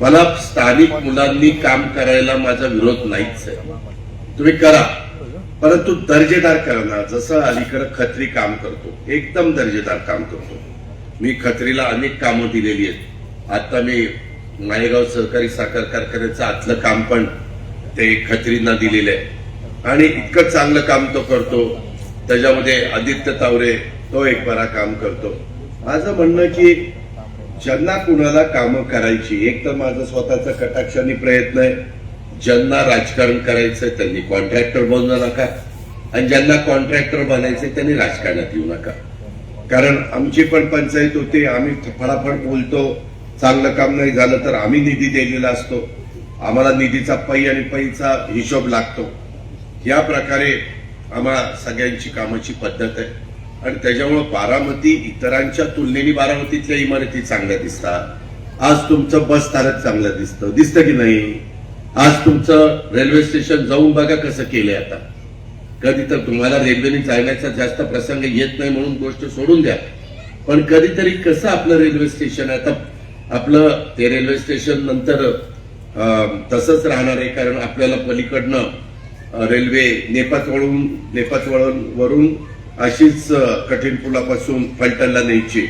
मला स्थानिक मुलांनी काम करायला माझा विरोध नाहीच आहे. तुम्ही करा. परंतु दर्जेदार करणार जसं अलीकडे खत्री काम करतो एकदम दर्जेदार काम करतो. मी खत्रीला अनेक कामं दिलेली आहेत. आता मी माळेगाव सहकारी साखर कारखान्याचं आतलं काम पण ते खत्रींना दिलेलं आहे. आणि इतकं चांगलं काम तो करतो. त्याच्यामध्ये आदित्य तावरे तो एक बरा काम करतो. माझं म्हणणं की ज्यांना कुणाला कामं करायची एक तर माझा स्वतःचा कटाक्षाने प्रयत्न आहे. ज्यांना राजकारण करायचंय त्यांनी कॉन्ट्रॅक्टर बनू नका. आणि ज्यांना कॉन्ट्रॅक्टर बनायचंय त्यांनी राजकारणात येऊ नका. कारण आमची पण पंचायत होती आम्ही फटाफट बोलतो. चांगलं काम नाही झालं तर आम्ही निधी दिलेला असतो. आम्हाला निधीचा पै आणि पैचा हिशोब लागतो. या प्रकारे आम्हाला सगळ्यांची कामाची पद्धत आहे. आणि त्याच्यामुळं बारामती इतरांच्या तुलनेने बारामतीतल्या इमारती चांगल्या दिसतात. आज तुमचं बस स्थानक चांगलं दिसतं. दिसतं की नाही? आज तुमचं रेल्वे स्टेशन जाऊन बघा कसं केलंय आता. कधी तर तुम्हाला रेल्वेने जाण्याचा जास्त प्रसंग येत नाही म्हणून गोष्ट सोडून द्या. पण कधीतरी कसं आपलं रेल्वे स्टेशन आहे? आता आपलं ते रेल्वे स्टेशन नंतर तसंच राहणार आहे कारण आपल्याला पलीकडनं रेल्वे नेपाच वळून नेपाच वळून वरून अशीच कठीण पुलापासून फलटणला न्यायची.